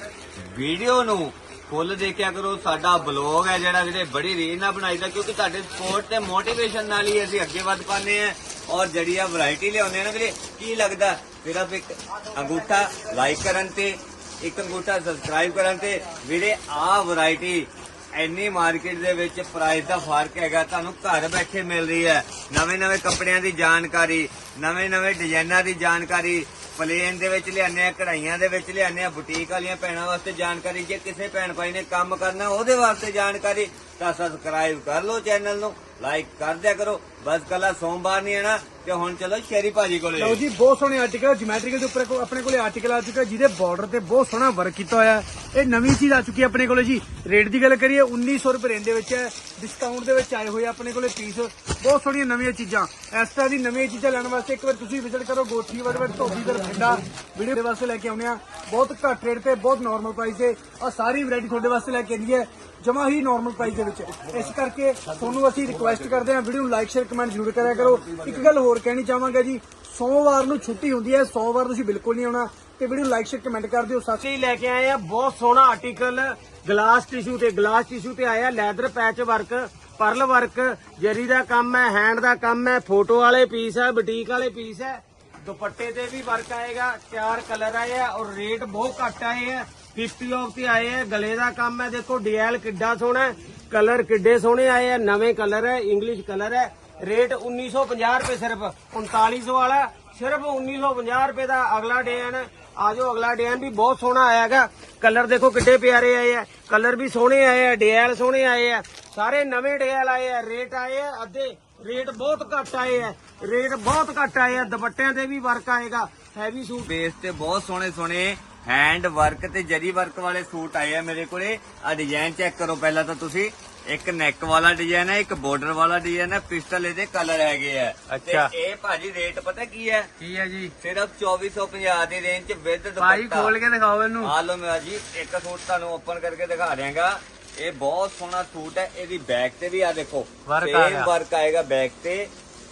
ਵੀਡੀਓ ਨੂੰ ਫੁੱਲ ਦੇਖਿਆ ਕਰੋ। ਸਾਡਾ ਬਲੌਗ ਹੈ ਜਿਹੜਾ ਵੀਰੇ ਬੜੀ ਰੀਝ ਨਾਲ ਬਣਾਈਦਾ ਕਿਉਂਕਿ ਤੁਹਾਡੇ ਸਪੋਰਟ ਤੇ ਮੋਟੀਵੇਸ਼ਨ ਨਾਲ ਹੀ ਅਸੀਂ ਅੱਗੇ ਵੱਧ ਪਾਉਂਦੇ ਆ ਔਰ ਜਿਹੜੀ ਆ ਵੈਰਾਈਟੀ ਲਿਆਉਂਦੇ ਆ ਵੀਰੇ, ਕੀ ਲੱਗਦਾ? ਸਿਰਫ ਇੱਕ ਅੰਗੂਠਾ ਲਾਈਕ ਕਰਨ ਤੇ, ਇੱਕ ਅੰਗੂਠਾ ਸਬਸਕ੍ਰਾਈਬ ਕਰਨ ਤੇ। ਵੀਰੇ ਆਹ ਵੈਰਾਈਟੀ ਇੰਨੀ ਮਾਰਕੀਟ ਦੇ ਵਿੱਚ ਪ੍ਰਾਈਸ ਦਾ ਫ਼ਰਕ ਹੈਗਾ, ਤੁਹਾਨੂੰ ਘਰ ਬੈਠੇ ਮਿਲ ਰਹੀ ਹੈ। ਨਵੇਂ ਨਵੇਂ ਕੱਪੜਿਆਂ ਦੀ ਜਾਣਕਾਰੀ ਨਵੇਂ ਨਵੇਂ ਡਿਜ਼ਾਈਨਾਂ ਦੀ ਜਾਣਕਾਰੀ ਪਲੇਨ ਦੇ ਵਿੱਚ ਲਿਆਨੇ ਆ, ਕਢਾਈਆਂ ਦੇ ਵਿੱਚ ਲਿਆਨੇ ਆ ਬੁਟੀਕ ਵਾਲੀਆਂ ਭੈਣਾਂ ਵਾਸਤੇ ਜਾਣਕਾਰੀ, ਜੇ ਕਿਸੇ ਭੈਣ ਭਾਈ ਨੇ ਕੰਮ ਕਰਨਾ ਉਹਦੇ ਵਾਸਤੇ ਜਾਣਕਾਰੀ, ਤਾਂ ਸਬਸਕ੍ਰਾਈਬ ਕਰ ਲਓ ਚੈਨਲ ਨੂੰ। ਲਾਈਕ ਕਰ ਦਿਆ ਕਰੋ। ਬਸ ਕੱਲਾ ਸੋਮਵਾਰ ਨਹੀਂ ਆਣਾ ਤੇ ਹੁਣ ਚਲੋ ਸ਼ੇਰੀ ਭਾਜੀ ਕੋਲੇ। ਲਓ ਜੀ, ਬਹੁਤ ਸੋਹਣੇ ਆਰਟੀਕਲ ਜਿਮੈਟ੍ਰੀਕਲ ਦੇ ਉੱਪਰ ਕੋ- ਆਪਣੇ ਕੋਲੇ ਆਰਟੀਕਲ ਆ ਚੁੱਕਾ ਜਿਹਦੇ ਬਾਰਡਰ ਤੇ ਬਹੁਤ ਸੋਹਣਾ ਵਰਕ ਕੀਤਾ ਹੋਇਆ ਹੈ। ਇਹ ਨਵੀਂ ਚੀਜ਼ ਆ ਚੁੱਕੀ ਹੈ ਆਪਣੇ ਕੋਲੇ ਜੀ। ਰੇਟ ਦੀ ਗੱਲ ਕਰੀਏ 1900 ਰੁਪਏ ਰੇਂਜ ਦੇ ਵਿੱਚ ਹੈ। ਡਿਸਕਾਊਂਟ ਦੇ ਵਿੱਚ ਆਏ ਹੋਏ ਆ ਆਪਣੇ ਕੋਲੇ ਪੀਸ ਬਹੁਤ ਸੋਹਣੀਆਂ ਨਵੀਆਂ ਚੀਜ਼ਾਂ। ਇਸ ਤਰ੍ਹਾਂ ਦੀ ਨਵੀਆਂ ਚੀਜ਼ਾਂ ਲੈਣ ਵਾਸਤੇ ਇੱਕ ਵਾਰ ਤੁਸੀਂ ਵਿਜ਼ਿਟ ਕਰੋ ਗੋਠੀ ਵੜਵੜ ਧੋਬੀ ਦਰ ਪਿੰਡਾ ਵੀਡੀਓ ਦੇ ਵਾਸਤੇ ਲੈ ਕੇ ਆਉਂਦੇ ਆ ਬਹੁਤ ਘੱਟ ਰੇਟ ਤੇ, ਬਹੁਤ ਨਾਰਮਲ ਪ੍ਰਾਈਸ ਤੇ। ਆ ਸਾਰੀ ਵੈਰਾਈਟੀ ਤੁਹਾਡੇ ਵਾਸਤੇ ਲੈ ਕੇ ਆਈ ਹੈ। ਜਮਾ ਹੀ ਨਾਰਮਲ ਪ੍ਰਾਈਸ ਦੇ ਵਿੱਚ। ਇਸ ਕਰਕੇ ਤੁਹਾਨੂੰ ਅਸੀਂ ਰਿਕੁਐਸਟ ਕਰਦੇ ਹਾਂ ਵੀਡੀਓ ਨੂੰ ਲਾਈਕ ਸ਼ੇਅਰ ਕਮੈਂਟ ਜ਼ਰੂਰ ਕਰਿਆ ਕਰੋ। ਇੱਕ ਗੱਲ ਹੋਰ ਕਹਿਣੀ ਚਾਹਾਂਗਾ ਜੀ, ਸੋਮਵਾਰ ਨੂੰ ਛੁੱਟੀ ਹੁੰਦੀ ਹੈ, ਸੋਮਵਾਰ ਤੁਸੀਂ ਬਿਲਕੁਲ ਨਹੀਂ ਆਉਣਾ, ਤੇ ਵੀਡੀਓ ਲਾਈਕ ਸ਼ੇਅਰ ਕਮੈਂਟ ਕਰ ਦਿਓ। ਸੱਚੀ ਲੈ ਕੇ ਆਏ ਆ, ਬਹੁਤ ਸੋਹਣਾ ਆਰਟੀਕਲ ਗਲਾਸ ਟਿਸ਼ੂ ਤੇ ਗਲਾਸ ਟਿਸ਼ੂ ਤੇ ਆਇਆ leather patch work pearl work ਜਰੀ ਦਾ ਕੰਮ ਹੈ ਹੈਂਡ ਦਾ ਕੰਮ ਹੈ ਫੋਟੋ ਵਾਲੇ ਪੀਸ ਹੈ ਬੁਟੀਕ ਵਾਲੇ ਪੀਸ ਹੈ। ਦੁਪੱਟੇ ਤੇ ਵੀ ਵਰਕ ਆਏਗਾ, ਚਾਰ ਕਲਰ ਆਏ ਆ ਔਰ ਰੇਟ ਬਹੁਤ ਘੱਟ ਆਏ ਆ। 50 ਆਫ ਤੇ ਆਏ ਆ, ਗਲੇ ਦਾ ਕੰਮ ਹੈ, ਦੇਖੋ ਡੀਐਲ ਕਿੱਡਾ ਸੋਹਣਾ ਕਲਰ ਕਿੱਡੇ ਸੋਹਣੇ ਆਏ ਆ, ਨਵੇਂ ਕਲਰ ਹੈ, ਇੰਗਲਿਸ਼ ਕਲਰ ਹੈ। ਰੇਟ 1950 ਰੁਪਏ ਸਿਰਫ 3900 ਵਾਲਾ, ਸਿਰਫ 1950 ਰੁਪਏ ਦਾ ਅਗਲਾ ਡਿਜ਼ਾਈਨ। ਆ ਅਗਲਾ ਡਿਜ਼ਾਈਨ ਵੀ ਬਹੁਤ ਸੋਹਣਾ ਆਇਆ ਹੈਗਾ। ਕਲਰ ਦੇਖੋ ਕਿੱਡੇ ਪਿਆਰੇ ਆਏ ਆ, ਕਲਰ ਵੀ ਸੋਹਣੇ ਆਏ ਆ, ਡਿਜ਼ਾਈਨ ਸੋਹਣੇ ਆਏ ਆ। ਸਾਰੇ ਨਵੇਂ ਡਿਜ਼ਾਈਨ ਆਏ ਆ, ਰੇਟ ਆਏ ਆ, ਅੱਧੇ ਰੇਟ ਬਹੁਤ ਘੱਟ ਆਏ ਆ, ਰੇਟ ਬਹੁਤ ਘੱਟ ਆਏ ਆ, ਦੁਪੱਟਿਆਂ ਤੇ ਵੀ ਵਰਕ ਆਏਗਾ ਹੈਵੀ ਸੂਟ ਬੇਸ ਤੇ ਬਹੁਤ ਸੋਹਣੇ ਸੋਹਣੇ ਹੈਂਡ ਵਰਕ ਤੇ ਜਰੀ ਵਰਕ ਵਾਲੇ ਸੂਟ ਆਏ ਆ ਮੇਰੇ ਕੋਲੇ। ਆ ਡਿਜ਼ਾਈਨ ਚੈੱਕ ਕਰੋ ਪਹਿਲਾਂ ਤਾਂ ਤੁਸੀਂ। ਇੱਕ ਨੈਕ ਵਾਲਾ ਡਿਜ਼ਾਈਨ ਹੈ ਇੱਕ ਬਾਰਡਰ ਵਾਲਾ ਡਿਜ਼ਾਈਨ ਹੈ ਪਿਸਟਲ ਇਹਦੇ ਕਲਰ ਹੈਗੇ ਆ। ਅੱਛਾ। ਤੇ ਇਹ ਭਾਜੀ ਰੇਟ ਪਤਾ ਕੀ ਹੈ ਕੀ ਹੈ ਜੀ? ਸਿਰਫ 2450 ਦੀ ਰੇਂਜ ਚ ਵਿਦ ਭਾਈ ਦੁਪੱਟਾ ਖੋਲ ਕੇ ਦਿਖਾਓ ਇਹਨੂੰ ਆ ਲਓ ਮੈਂ ਜੀ ਇੱਕ ਸੂਟ ਤੁਹਾਨੂੰ ਓਪਨ ਕਰਕੇ ਦਿਖਾ ਦਿਆਂਗਾ। ਇਹ ਬਹੁਤ ਸੋਹਣਾ ਸੂਟ ਹੈ ਇਹਦੀ ਬੈਕ ਤੇ ਵੀ ਆ ਦੇਖੋ। ਗਿਆ। ਵਰਕ ਆਏਗਾ ਬੈਕ ਤੇ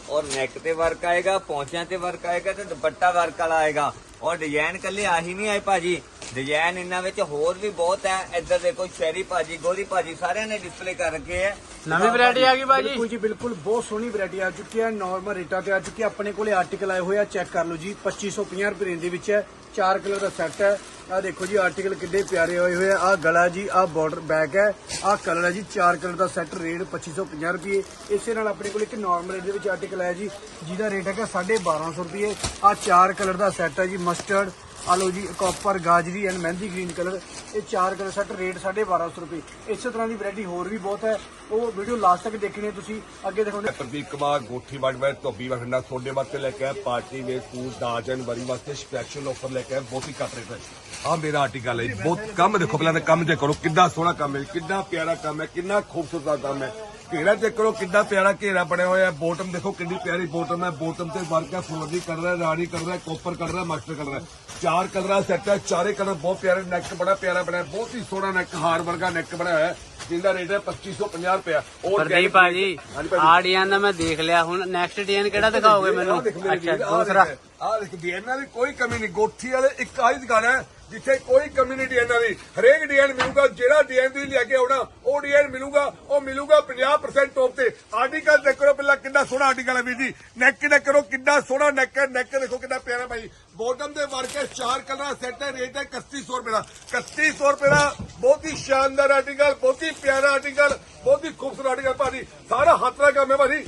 ਔਰ ਨੈਕ ਤੇ ਵਰਕ ਆਏਗਾ ਪੌਂਚਿਆਂ ਤੇ ਵਰਕ ਆਏਗਾ ਤੇ ਦੁਪੱਟਾ ਵਰਕ ਵਾਲਾ ਆਏਗਾ। ਔਰ ਡਿਜ਼ਾਈਨ ਕੱਲੇ ਆਹੀ ਨਹੀਂ ਆਏ ਭਾਜੀ। ਡਿਜ਼ਾਈਨ ਇਹਨਾਂ ਵਿੱਚ ਹੋਰ ਵੀ ਬਹੁਤ ਹੈ। ਇੱਧਰ ਦੇਖੋ ਸ਼ੈਰੀ ਭਾਜੀ ਗੋਰੀ ਭਾਜੀ ਸਾਰਿਆਂ ਨੇ ਡਿਸਪਲੇ ਕਰ ਰੱਖੇ ਹੈ। ਨਵੀਂ ਵੈਰਾਈਟੀ ਆ ਗਈ ਭਾਜੀ। ਬਿਲਕੁਲ ਜੀ ਬਿਲਕੁਲ ਬਹੁਤ ਸੋਹਣੀ ਵੈਰਾਈਟੀ ਆ ਚੁੱਕੀ ਹੈ ਨਾਰਮਲ ਰੇਟਾਂ ਤੇ ਆ ਚੁੱਕੀ ਆਪਣੇ ਕੋਲੇ ਆਰਟੀਕਲ ਆਏ ਹੋਏ ਆ ਚੈੱਕ ਕਰ ਲਓ ਜੀ। 2550 ਰੁਪਏ ਰੇਂਜ ਦੇ ਵਿੱਚ ਹੈ ਚਾਰ ਕਲਰ ਦਾ ਸੈੱਟ ਹੈ। ਆ ਦੇਖੋ ਜੀ ਆਰਟੀਕਲ ਕਿੱਡੇ ਪਿਆਰੇ ਹੋਏ ਹੋਏ ਆ। ਆ ਗਲਾ ਜੀ ਆ ਬਾਰਡਰ ਬੈਕ ਹੈ। ਆ ਕਲਰ ਹੈ ਜੀ ਚਾਰ ਕਲਰ ਦਾ ਸੈੱਟ ਰੇਟ 2550 ਰੁਪਏ। ਇਸੇ ਨਾਲ ਆਪਣੇ ਕੋਲ ਇੱਕ ਨਾਰਮਲ ਰੇਟ ਦੇ ਵਿੱਚ ਆਰਟੀਕਲ ਹੈ ਜੀ ਜਿਹਦਾ ਰੇਟ ਹੈਗਾ 1250 ਰੁਪਏ। ਆ ਚਾਰ ਕਲਰ ਦਾ ਸੈੱਟ ਹੈ ਜੀ ਮਸਟਰਡ ਆ ਲਓ ਜੀ ਕਾਪਰ ਗਾਜਰੀ ਐਂਡ ਮਹਿੰਦੀ ਗ੍ਰੀਨ ਕਲਰ ਇਹ ਚਾਰ ਕਲਰ ਸੈੱਟ ਰੇਟ 1250 ਰੁਪਏ। ਇਸੇ ਤਰ੍ਹਾਂ ਦੀ ਵੈਰਾਈਟੀ ਹੋਰ ਵੀ ਬਹੁਤ ਹੈ। ਉਹ ਵੀਡੀਓ ਲਾਸਟ ਤੱਕ ਦੇਖਣੀ ਹੈ ਤੁਸੀਂ। ਅੱਗੇ ਦੇਖੋ ਪ੍ਰਦੀਪ ਕੁਮਾਰ, ਗੋਠੀ ਬਾਜਵਾ ਧੋਬੀ ਬਠਿੰਡਾ ਤੁਹਾਡੇ ਵਾਸਤੇ ਲੈ ਕੇ ਆਇਆ ਪਾਰਟੀ ਵੇ ਸੂਟ ਦਾ ਜਨਵਰੀ ਵਾਸਤੇ ਸਪੈਸ਼ਲ ਆਫਰ ਲੈ ਕੇ ਆਇਆ। ਬਹੁਤ ਹੀ ਘੱਟ ਰੇਟ ਆ ਮੇਰਾ ਆਰਟੀਕਲ ਹੈ ਬਹੁਤ ਕੰਮ ਦੇਖੋ, ਪਹਿਲਾਂ ਤਾਂ ਕੰਮ ਦੇਖੋ ਕਿੰਨਾ ਸੋਹਣਾ ਕੰਮ ਹੈ ਕਿੰਨਾ ਪਿਆਰਾ ਕੰਮ ਹੈ, ਕਿੰਨਾ ਖੂਬਸੂਰਤ ਕੰਮ ਹੈ। ਘੇਰਾ ਚੈੱਕ ਕਰੋ ਕਿੰਨਾ ਪਿਆਰਾ ਘੇਰਾ ਬਣਿਆ ਹੋਇਆ ਹੈ। ਬੋਟਮ ਦੇਖੋ ਕਿੰਨੀ ਪਿਆਰੀ ਬੋਟਮ ਹੈ। ਬੋਟਮ ਤੇ ਵਰਕ ਹੈ ਫਲੋਰੀ ਕਰ ਰਿਹਾ ਰਾਣੀ ਕਰ ਰਿਹਾ ਕੋਪਰ ਕਰ ਰਿਹਾ ਮਾਸਟਰ ਕਰ ਰਿਹਾ ਚਾਰ ਕਲਰਾਂ ਸੈੱਟ ਹੈ ਚਾਰੇ ਕਲਰ ਬਹੁਤ ਪਿਆਰੇ ਨੈਕ ਬੜਾ ਪਿਆਰਾ ਬਣਿਆ ਬਹੁਤ ਹੀ ਸੋਹਣਾ ਨੈਕ ਹਾਰ ਵਰਗਾ ਨੈਕ ਬਣਿਆ ਹੋਇਆ ਹੈ ਜਿਹਦਾ ਰੇਟ ਹੈ 2550 ਰੁਪਇਆ। ਔਰ ਪ੍ਰਦੀਪ ਭਾਜੀ। ਆ ਡਿਜ਼ਾਈਨ ਦਾ ਮੈਂ ਦੇਖ ਲਿਆ ਹੁਣ ਨੈਕਸਟ ਡਿਜ਼ਾਈਨ ਕਿਹੜਾ ਦਿਖਾਓਗੇ ਮੈਨੂੰ? ਅੱਛਾ ਦੂਸਰਾ। ਆਹ ਦੇਖ ਡਿਜ਼ਾਈਨਾਂ ਦੀ ਕੋਈ ਕਮੀ ਨਹੀਂ ਗੋਠੀ ਵਾਲੇ ਇੱਕ ਆਹੀ ਦੁਕਾਨ ਹੈ। ਜਿੱਥੇ ਕੋਈ ਕਮੀ ਨਹੀਂ ਡਿਜ਼ਾਈਨਾਂ ਦੀ ਹਰੇਕ ਡਿਜ਼ਾਈਨ ਮਿਲੂਗਾ ਜਿਹੜਾ ਡਿਜ਼ਾਈਨ ਤੁਸੀਂ ਲੈ ਕੇ ਆਉਣਾ ਉਹ ਡਿਜ਼ਾਈਨ ਮਿਲੂਗਾ ਉਹ ਮਿਲੂਗਾ 50% ਟੌਪ ਤੇ। ਆਰਟੀਕਲ ਦੇਖ ਪਹਿਲਾਂ ਕਿੰਨਾ ਸੋਹਣਾ ਆਰਟੀਕਲ ਹੈ ਵੀਰ ਜੀ। ਨੈਕ ਦੇ ਕਰੋ ਕਿੰਨਾ ਸੋਹਣਾ ਨੈਕ ਨੈਕ ਦੇਖੋ ਕਿੰਨਾ ਪਿਆਰਾ ਭਾਈ। ਬੋਟਮ ਦੇ ਵਰਕ ਹੈ ਚਾਰ ਕਲਰ ਸੈੱਟ ਹੈ ਰੇਟ ਹੈ 3100 ਰੁਪਏ ਦਾ। 3100 ਰੁਪਏ ਦਾ ਬਹੁਤ ਹੀ ਸ਼ਾਨਦਾਰ ਆਰਟੀਕਲ ਬਹੁਤ ਹੀ ਪਿਆਰਾ ਆਰਟੀਕਲ ਬਹੁਤ ਹੀ ਖੂਬਸੂਰਤ ਆਰਟੀਕਲ ਭਾਜੀ। ਸਾਰਾ ਹੱਥ ਦਾ ਕੰਮ ਹੈ ਭਾਜੀ।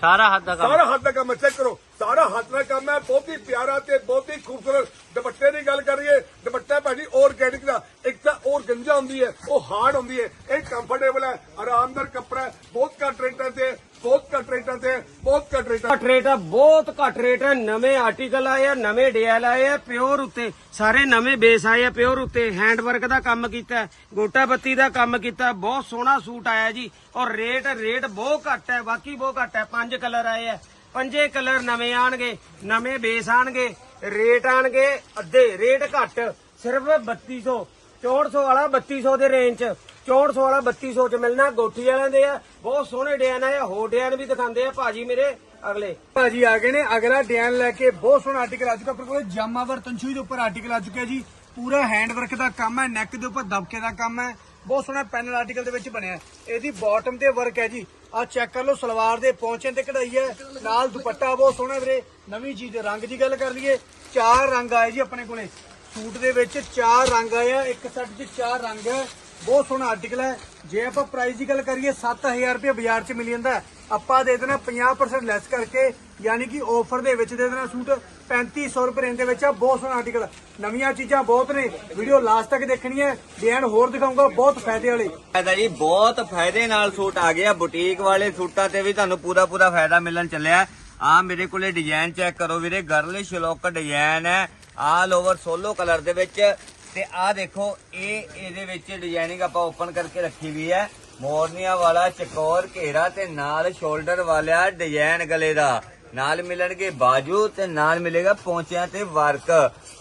ਸਾਰਾ ਹੱਥ ਦਾ ਕੰਮ ਸਾਰਾ ਹੱਥ ਦਾ ਕੰਮ ਚੈੱਕ ਕਰੋ। ਸਾਰਾ ਹੱਥ ਦਾ ਕੰਮ ਹੈ, ਬਹੁਤ ਹੀ ਪਿਆਰਾ ਤੇ ਬਹੁਤ ਹੀ ਖੂਬਸੂਰਤ ਦੁਪੱਟੇ ਦੀ ਗੱਲ ਕਰੀਏ ਦੁਪੱਟਾ ਭਾਜੀ ਆਰਗੈਨਿਕ ਦਾ, ਇੱਕ ਤਾਂ ਹੋਰ ਗੰਜਾ ਹੁੰਦੀ ਹੈ, ਉਹ ਹਾਰਡ ਹੁੰਦੀ ਹੈ, ਇਹ ਕੰਫਰਟੇਬਲ ਹੈ, ਆਰਾਮਦਾਰ ਕੱਪੜਾ ਬਹੁਤ ਘੱਟ ਰੇਟਾਂ ਤੇ, ਬਹੁਤ ਘੱਟ ਰੇਟਾਂ ਤੇ, ਬਹੁਤ ਘੱਟ ਰੇਟਾਂ ਘੱਟ ਰੇਟ ਆ ਬਹੁਤ ਘੱਟ ਰੇਟ ਹੈ, ਨਵੇਂ ਆਰਟੀਕਲ ਆਏ ਆ, ਨਵੇਂ ਡੀਐਲ ਆਏ ਆ ਪਿਓਰ ਉੱਤੇ, ਸਾਰੇ ਨਵੇਂ ਬੇਸ ਆਏ ਆ ਪਿਓਰ ਉੱਤੇ ਹੈਂਡ ਵਰਕ ਦਾ ਕੰਮ ਕੀਤਾ ਗੋਟਾ ਬੱਤੀ ਦਾ ਕੰਮ ਕੀਤਾ ਬਹੁਤ ਸੋਹਣਾ ਸੂਟ ਆਇਆ ਜੀ, ਔਰ ਰੇਟ ਰੇਟ ਬਹੁਤ ਘੱਟ ਹੈ, ਬਾਕੀ ਬਹੁਤ ਘੱਟ ਹੈ, ਪੰਜ ਕਲਰ ਆਏ ਆ। ਪੰਜੇ ਕਲਰ ਨਵੇਂ ਆਣਗੇ, ਨਵੇਂ ਬੇਸ ਆਣਗੇ ਰੇਟ ਆਣਗੇ, ਅੱਧੇ ਰੇਟ ਘੱਟ, ਸਿਰਫ 3200 6400 ਵਾਲਾ 3200 ਦੇ ਰੇਂਜ 6400 ਵਾਲਾ 3200 ਚ ਮਿਲਣਾ, ਗੋਠੀ ਵਾਲਿਆਂ ਦੇ ਆ, ਬਹੁਤ ਸੋਹਣੇ ਡਿਜ਼ਾਈਨ ਆ ਹੋਰ ਡਿਜ਼ਾਈਨ ਵੀ ਦਿਖਾਉਂਦੇ ਆ ਭਾਜੀ ਮੇਰੇ ਅਗਲੇ। ਭਾਜੀ ਆ ਗਏ ਨੇ, ਅਗਲਾ ਡਿਜ਼ਾਈਨ ਲੈ ਕੇ ਬਹੁਤ ਸੋਹਣਾ ਆਰਟੀਕਲ ਆ ਚੁੱਕਾ ਆਪਣੇ ਕੋਲ ਜਾਮਾਵਰ ਤੰਸ਼ੂਈ ਦੇ ਉੱਪਰ ਆਰਟੀਕਲ ਆ ਚੁੱਕਿਆ ਜੀ। ਪੂਰਾ ਹੈਂਡ ਵਰਕ ਦਾ ਕੰਮ ਹੈ ਨੈਕ ਦੇ ਉੱਪਰ ਦਬਕੇ ਦਾ ਕੰਮ ਹੈ, ਬਹੁਤ ਸੋਹਣਾ ਪੈਨਲ ਆਰਟੀਕਲ ਦੇ ਵਿੱਚ ਬਣਿਆ। ਇਹਦੀ ਬਾਟਮ ਤੇ ਵਰਕ ਹੈ ਜੀ ਆ ਚੈੱਕ ਕਰ ਲਓ, ਸਲਵਾਰ ਦੇ ਪੌਂਚੇ ਤੇ ਕਢਾਈ ਹੈ। ਨਾਲ ਦੁਪੱਟਾ ਬਹੁਤ ਸੋਹਣਾ ਵੀਰੇ। ਨਵੀਂ ਚੀਜ਼ ਦੇ ਰੰਗ ਦੀ ਗੱਲ ਕਰ ਲਈਏ, ਚਾਰ ਰੰਗ ਆਏ ਜੀ ਆਪਣੇ ਕੋਲੇ। ਸੂਟ ਦੇ ਵਿੱਚ ਚਾਰ ਰੰਗ ਆਏ ਆ, ਇੱਕ ਸੈੱਟ 'ਚ ਚਾਰ ਰੰਗ ਹੈ। ਬਹੁਤ ਸੋਹਣਾ ਆਰਟੀਕਲ ਹੈ। ਜੇ ਆਪਾਂ ਪ੍ਰਾਈਸ ਦੀ ਗੱਲ ਕਰੀਏ 7000 ਰੁਪਏ ਬਾਜ਼ਾਰ 'ਚ ਮਿਲ ਜਾਂਦਾ ਆਪਾਂ ਦੇ ਦੇਣਾ 50% ਲੈਸ ਕਰਕੇ, ਯਾਨੀ ਕਿ ਆਫਰ ਦੇ ਵਿੱਚ ਦੇ ਦੇਣਾ ਸੂਟ। 3500 ਰੁਪਏ ਰੇਂਜ ਦੇ ਵਿੱਚ ਆ, ਬਹੁਤ ਸੋਹਣਾ ਆਰਟੀਕਲ ਨਵੀਆਂ ਚੀਜ਼ਾਂ ਬਹੁਤ ਨੇ। ਵੀਡੀਓ ਲਾਸਟ ਤੱਕ ਦੇਖਣੀ ਹੈ। ਡਿਜ਼ਾਈਨ ਹੋਰ ਦਿਖਾਊਂਗਾ, ਬਹੁਤ ਫਾਇਦੇ ਵਾਲੇ। ਫਾਇਦਾ ਜੀ, ਬਹੁਤ ਫਾਇਦੇ ਨਾਲ ਸੂਟ ਆ ਗਿਆ। ਬੁਟੀਕ ਵਾਲੇ ਸੂਟਾਂ ਤੇ ਵੀ ਤੁਹਾਨੂੰ ਪੂਰਾ ਪੂਰਾ ਫਾਇਦਾ ਮਿਲਣ ਚੱਲਿਆ। ਆ ਮੇਰੇ ਕੋਲੇ ਡਿਜ਼ਾਈਨ ਚੈੱਕ ਕਰੋ ਵੀਰੇ। ਗਰਲਿਸ਼ ਲੋਕ ਡਿਜ਼ਾਈਨ ਹੈ। ਆਲ ਓਵਰ ਸੋਲੋ ਕਲਰ ਦੇ ਵਿੱਚ। ਤੇ ਆ ਦੇਖੋ, ਇਹ ਇਹਦੇ ਵਿੱਚ ਡਿਜ਼ਾਈਨਿੰਗ ਆਪਾਂ ਓਪਨ ਕਰਕੇ ਰੱਖੀ ਵੀ ਹੈ। ਮੋਰਨੀਆਂ ਵਾਲਾ, ਚਕੋਰ ਘੇਰਾ ਤੇ ਨਾਲ ਸ਼ੋਲਡਰ ਵਾਲਾ ਡਿਜ਼ਾਈਨ ਗਲੇ ਦਾ। ਨਾਲ ਮਿਲਣਗੇ ਬਾਜੂ ਤੇ ਨਾਲ ਮਿਲੇਗਾ ਪੌਂਚਿਆਂ ਤੇ ਵਰਕ।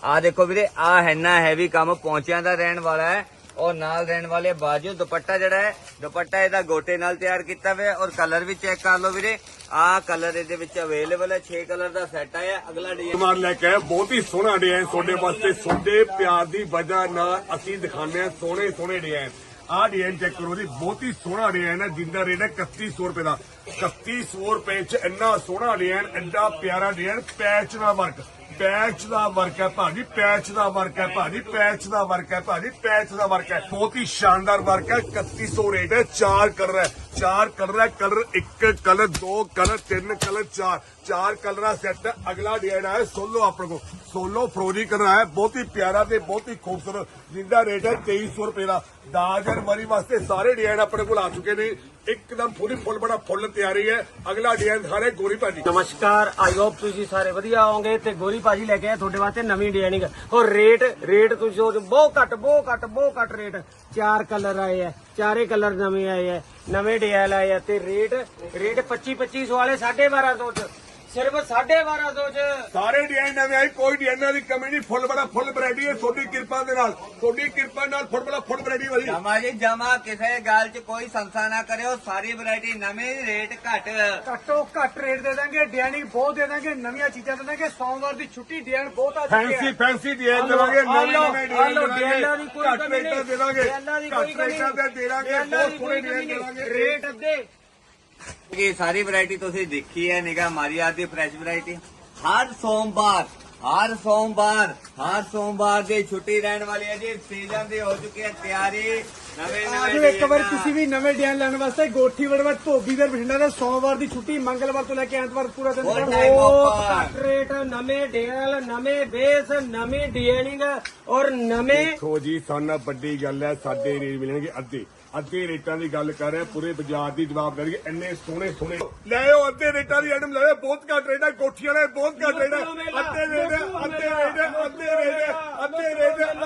ਆ ਦੇਖੋ ਵੀਰੇ ਆ ਹੈਨਾ ਹੈਵੀ ਕੰਮ ਪੌਂਚਿਆਂ ਦਾ ਰਹਿਣ ਵਾਲਾ ਹੈ ਔਰ ਨਾਲ ਰਹਿਣ ਵਾਲੇ ਬਾਜੂ, ਦੁਪੱਟਾ ਜਿਹੜਾ ਹੈ, ਦੁਪੱਟਾ ਇਹਦਾ ਗੋਟੇ ਨਾਲ ਤਿਆਰ ਕੀਤਾ ਹੋਇਆ ਹੈ ਔਰ ਕਲਰ ਵੀ ਚੈੱਕ ਕਰ ਲਓ ਵੀਰੇ। ਆਹ ਕਲਰ ਇਹਦੇ ਵਿੱਚ ਅਵੇਲੇਬਲ ਹੈ 6 ਕਲਰ ਦਾ ਸੈੱਟ ਆਇਆ, ਅਗਲਾ ਡਿਜ਼ਾਈਨ ਕੁਮਾਰ ਲੈ ਕੇ ਆਏ ਬਹੁਤ ਹੀ ਸੋਹਣਾ ਡਿਜ਼ਾਈਨ ਤੁਹਾਡੇ ਵਾਸਤੇ ਤੁਹਾਡੇ ਪਿਆਰ ਦੀ ਵਜ੍ਹਾ ਨਾਲ ਅਸੀਂ ਦਿਖਾਉਂਦੇ ਹਾਂ ਸੋਹਣੇ ਸੋਹਣੇ ਡਿਜ਼ਾਈਨ ਆਹ ਡਿਜ਼ਾਈਨ ਚੈੱਕ ਕਰੋ ਜੀ, ਬਹੁਤ ਹੀ ਸੋਹਣਾ ਡਿਜ਼ਾਈਨ ਹੈ, ਜਿੰਦਾ ਰੇਟ ਹੈ 3100 ਰੁਪਏ ਦਾ। 3100 ਰੁਪਏ ਚ ਇੰਨਾ ਸੋਹਣਾ ਡਿਜ਼ਾਈਨ ਐਡਾ ਪਿਆਰਾ ਡਿਜ਼ਾਈਨ ਪੈਚ ਦਾ ਵਰਕ ਪੈਚ ਦਾ ਵਰਕ ਹੈ ਭਾਜੀ, ਪੈਚ ਦਾ ਵਰਕ ਹੈ ਭਾਜੀ, ਪੈਚ ਦਾ ਵਰਕ ਹੈ ਭਾਜੀ, ਪੈਚ ਦਾ ਵਰਕ ਹੈ। ਬਹੁਤ ਹੀ ਸ਼ਾਨਦਾਰ ਵਰਕ ਹੈ 3100 ਰੇਟ ਹੈ, ਚਾਰ ਕਲਰ ਹੈ, ਚਾਰ ਕਲਰ ਹੈ, ਕਲਰ ਇੱਕ, ਕਲਰ ਦੋ, ਕਲਰ ਤਿੰਨ, ਕਲਰ ਚਾਰ। ਚਾਰ ਕਲਰਾਂ ਸੈੱਟ ਅਗਲਾ ਡਿਜ਼ਾਈਨ ਆਇਆ ਸੋਲੋ ਆਪਣੇ ਕੋ ਸੋਲੋ ਫਰੋਜੀ ਕਲਰ ਹੈ ਬਹੁਤ ਹੀ ਪਿਆਰਾ ਤੇ ਬਹੁਤ ਹੀ ਖੂਬਸੂਰਤ, ਜਿੰਦਾ ਰੇਟ ਹੈ 2300 ਰੁਪਏ ਦਾ। 10 ਜਨਵਰੀ ਵਾਸਤੇ ਸਾਰੇ ਡਿਜ਼ਾਈਨ ਆਪਣੇ ਕੋਲ ਆ ਚੁੱਕੇ ਨੇ। ਇੱਕਦਮ ਪੂਰੀ ਫੁੱਲ ਬੜਾ ਫੁੱਲ ਤਿਆਰੀ ਹੈ। ਅਗਲਾ ਡਿਜ਼ਾਈਨ ਦਿਖਾ ਗੋਰੀ ਭਾਜੀ। ਨਮਸਕਾਰ ਆਈ ਹੋਪ ਤੁਸੀਂ ਸਾਰੇ ਵਧੀਆ ਹੋਵੋਗੇ ਤੇ ਗੋਰੀ ਭਾਜੀ ਲੈ ਕੇ ਆਏ ਤੁਹਾਡੇ ਵਾਸਤੇ ਨਵੀਂ ਡਿਜ਼ਾਈਨਿੰਗ ਔਰ ਰੇਟ ਰੇਟ ਤੁਸੀਂ ਸੋਚ, ਬਹੁਤ ਘੱਟ ਬਹੁਤ ਘੱਟ ਬਹੁਤ ਘੱਟ ਰੇਟ। ਚਾਰ ਕਲਰ ਆਏ ਆ, ਚਾਰੇ ਕਲਰ ਨਵੇਂ ਆਏ ਆ, ਨਵੇਂ ਡਿਜ਼ਾਈਨ ਆਏ ਆ ਤੇ ਰੇਟ ਰੇਟ 25 2500 ਵਾਲੇ 1250 ਚ। ਸਿਰਫ 1250 ਚ ਸਾਰੇ ਡਿਜ਼ਾਈਨ ਨਵੇਂ ਆਏ ਕੋਈ ਡਿਜ਼ਾਈਨਾਂ ਦੀ ਕਮੀ ਨਹੀਂ ਫੁੱਲ ਬੜਾ ਫੁੱਲ ਵੈਰਾਈਟੀ ਹੈ ਤੁਹਾਡੀ ਕਿਰਪਾ ਦੇ ਨਾਲ ਤੁਹਾਡੀ ਕਿਰਪਾ ਨਾਲ ਫੁੱਲ ਬੜਾ ਫੁੱਲ ਵੈਰਾਈਟੀ ਭਾਜੀ ਜਮਾ ਜੀ ਜਮਾ ਕਿਸੇ ਗੱਲ 'ਚ ਕੋਈ ਸੰਸਾ ਨਾ ਕਰਿਓ ਸਾਰੀ ਵੈਰਾਈਟੀ ਨਵੇਂ ਰੇਟ ਘੱਟ ਘੱਟੋ ਘੱਟ ਰੇਟ ਦੇ ਦਾਂਗੇ ਡਿਜ਼ਾਈਨਿੰਗ ਬਹੁਤ ਦੇ ਦਾਂਗੇ ਨਵੀਆਂ ਚੀਜ਼ਾਂ ਦੇ ਦਾਂਗੇ ਸੋਮਵਾਰ ਦੀ ਛੁੱਟੀ ਡਿਜ਼ਾਈਨ ਬਹੁਤ ਆ ਚੁੱਕੇ ਫੈਂਸੀ ਫੈਂਸੀ ਡਿਜ਼ਾਈਨ ਦੇਵਾਂਗੇ ਨਵੇਂ ਨਵੇਂ ਡਿਜ਼ਾਈਨ ਦੀ ਕੋਈ ਘੱਟ ਕਮੀ ਨਹੀਂ। ਰੇਟਾਂ ਦੇਵਾਂਗੇ ਡਿਜ਼ਾਈਨਾਂ ਦੀ ਕੋਈ ਘੱਟ ਕਮੀ ਰੇਟਾਂ ਤੇ ਦੇਵਾਂਗੇ ਬਹੁਤ ਸੋਹਣੇ ਡਿਜ਼ਾਈਨ। ਦੇਵਾਂਗੇ ਰੇਟ ਅੱਧੇ ਇਹ ਸਾਰੀ ਵੈਰਾਈਟੀ ਤੁਸੀਂ ਦੇਖੀ ਹੈ ਨਿਗਾ ਮਾਰੀ ਆ ਦੀ ਫਰੈਸ਼ ਵੈਰਾਈਟੀ ਹਰ ਸੋਮਵਾਰ ਹਰ ਸੋਮਵਾਰ ਹਰ ਸੋਮਵਾਰ ਦੀ ਛੁੱਟੀ ਰਹਿਣ ਵਾਲੀ ਹੈ ਜੀ। ਸੀਜ਼ਨ ਦੀ ਹੋ ਚੁੱਕੀ ਹੈ ਤਿਆਰੀ। ਨਵੇਂ ਨਵੇਂ ਆਜੋ ਇੱਕ ਵਾਰ ਤੁਸੀਂ ਵੀ ਨਵੇਂ ਡਿਜ਼ਾਈਨ ਲੈਣ ਵਾਸਤੇ ਗੋਠੀ ਵੜਵੜ ਧੋਬੀ ਦੇ ਬਠਿੰਡਾ ਦੇ ਸੋਮਵਾਰ ਦੀ ਛੁੱਟੀ ਮੰਗਲਵਾਰ ਤੋਂ ਲੈ ਕੇ ਐਤਵਾਰ ਪੂਰਾ ਦਿਨ Full time ਬਹੁਤ offer। ਘੱਟ ਰੇਟ ਨਵੇਂ ਡੇਲ ਨਵੇਂ ਬੇਸ ਨਵੀਂ ਡਿਜ਼ਾਈਨਿੰਗ ਔਰ ਨਵੇਂ ਦੇਖੋ ਜੀ ਸਾਨਾ ਵੱਡੀ ਗੱਲ ਹੈ ਸਾਡੇ ਰੇਟ ਮਿਲਣਗੇ ਅੱਧੇ। ਅੱਧੇ ਰੇਟਾਂ ਦੀ ਗੱਲ ਕਰ ਰਹੇ, ਪੂਰੇ ਬਾਜ਼ਾਰ ਦੀ ਜਵਾਬਦਾਰੀ ਹੈ। ਇੰਨੇ ਸੋਹਣੇ ਸੋਹਣੇ। ਲੈ ਅੱਧੇ ਰੇਟਾਂ ਦੀ ਆਈਟਮ ਲੈ ਬਹੁਤ ਘੱਟ ਰੇਟ ਕੋਠੀਆਂ ਦੇ ਬਹੁਤ ਘੱਟ ਰੇਟ ਅੱਧੇ ਰੇਟ ਅੱਧੇ ਰੇਟ ਅੱਧੇ ਰੇਟ ਅੱਧੇ ਰੇਟ